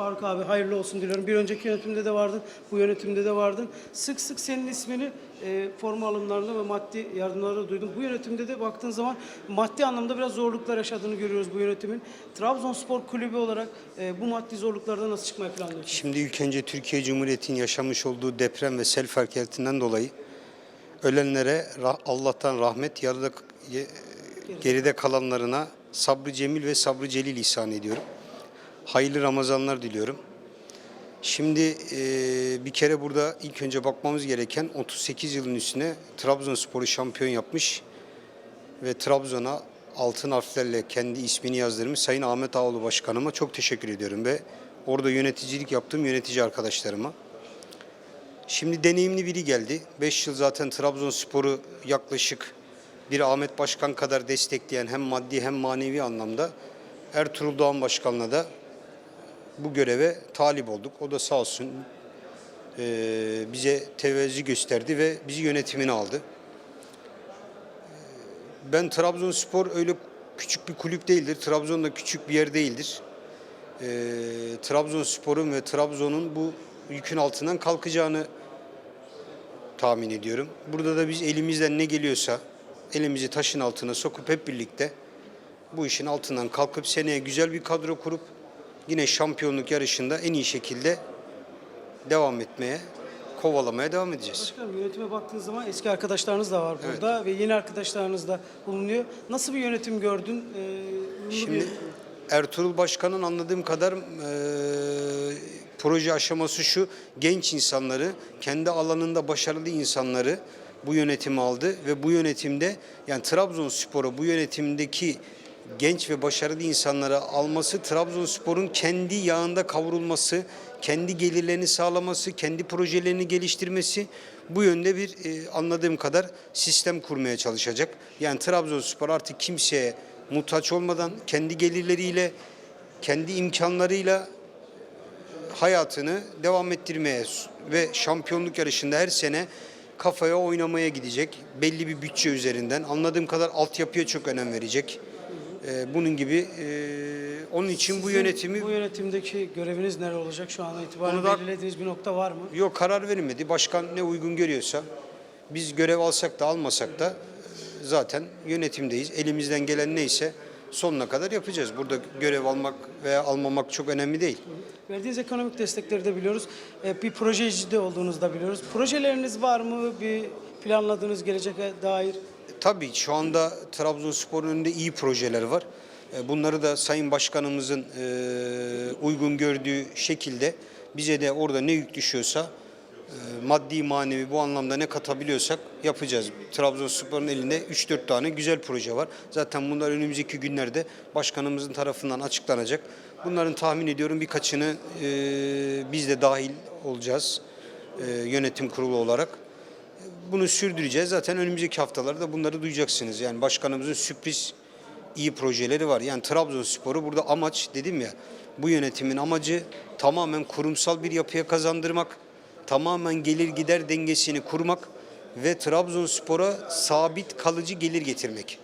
Faruk abi hayırlı olsun diliyorum. Bir önceki yönetimde de vardın, bu yönetimde de vardın. Sık sık senin ismini e, forma alımlarında ve maddi yardımlarda duydum. Bu yönetimde de baktığın zaman maddi anlamda biraz zorluklar yaşadığını görüyoruz bu yönetimin. Trabzonspor Kulübü olarak e, bu maddi zorluklardan nasıl çıkmayı planlıyorsun? Şimdi ilk önce Türkiye Cumhuriyeti'nin yaşamış olduğu deprem ve sel felaketinden dolayı ölenlere Allah'tan rahmet, yarıda geride kalanlarına sabrı cemil ve sabrı celil ihsan ediyorum. Hayırlı Ramazanlar diliyorum. Şimdi eee, bir kere burada ilk önce bakmamız gereken 38 yılın üstüne Trabzonspor'u şampiyon yapmış ve Trabzon'a altın harflerle kendi ismini yazdırmış Sayın Ahmet Ağoğlu Başkanıma çok teşekkür ediyorum ve orada yöneticilik yaptığım yönetici arkadaşlarıma. Şimdi deneyimli biri geldi. 5 yıl zaten Trabzonspor'u yaklaşık bir Ahmet Başkan kadar destekleyen hem maddi hem manevi anlamda Ertuğrul Doğan Başkan'la da bu göreve talip olduk. O da sağ olsun eee, bize tevezzü gösterdi ve bizi yönetimine aldı. Ben Trabzonspor öyle küçük bir kulüp değildir. Trabzon da küçük bir yer değildir. Ee, Trabzonspor'un ve Trabzon'un bu yükün altından kalkacağını tahmin ediyorum. Burada da biz elimizden ne geliyorsa elimizi taşın altına sokup hep birlikte bu işin altından kalkıp seneye güzel bir kadro kurup yine şampiyonluk yarışında en iyi şekilde devam etmeye, kovalamaya devam edeceğiz. Başkanım yönetime baktığın zaman eski arkadaşlarınız da var burada ve yeni arkadaşlarınız da bulunuyor. Nasıl bir yönetim gördün? Ee, bir Şimdi yönetim. Ertuğrul Başkan'ın anladığım kadar e, proje aşaması şu, genç insanları, kendi alanında başarılı insanları bu yönetime aldı ve bu yönetimde yani Trabzonspor'a bu yönetimdeki genç ve başarılı insanları alması, Trabzonspor'un kendi yağında kavrulması, kendi gelirlerini sağlaması, kendi projelerini geliştirmesi bu yönde bir e, anladığım kadar sistem kurmaya çalışacak. Yani Trabzonspor artık kimseye muhtaç olmadan kendi gelirleriyle, kendi imkanlarıyla hayatını devam ettirmeye ve şampiyonluk yarışında her sene kafaya oynamaya gidecek. Belli bir bütçe üzerinden. Anladığım kadar altyapıya çok önem verecek. Ee, bunun gibi e, onun için bu Sizin yönetimi Bu yönetimdeki göreviniz neler olacak şu an itibaren? Onu da- Belirlediğiniz bir nokta var mı? yok karar verilmedi. Başkan ne uygun görüyorsa biz görev alsak da almasak da e, zaten yönetimdeyiz. Elimizden gelen neyse sonuna kadar yapacağız. Burada görev almak veya almamak çok önemli değil. Verdiğiniz ekonomik destekleri de biliyoruz. Ee, bir projeci de olduğunuzu da biliyoruz. Projeleriniz var mı? Bir planladığınız geleceğe dair? Tabii şu anda Trabzonspor'un önünde iyi projeler var. E, Bunları da Sayın Başkanımızın e, uygun gördüğü şekilde bize de orada ne yük düşüyorsa e, maddi manevi bu anlamda ne katabiliyorsak yapacağız. Trabzonspor'un elinde 3-4 tane güzel proje var. Zaten bunlar önümüzdeki günlerde başkanımızın tarafından açıklanacak. Bunların tahmin ediyorum birkaçını biz de dahil olacağız yönetim kurulu olarak bunu sürdüreceğiz. Zaten önümüzdeki haftalarda bunları duyacaksınız. Yani başkanımızın sürpriz iyi projeleri var. Yani Trabzonspor'u burada amaç dedim ya bu yönetimin amacı tamamen kurumsal bir yapıya kazandırmak, tamamen gelir gider dengesini kurmak ve Trabzonspor'a sabit kalıcı gelir getirmek.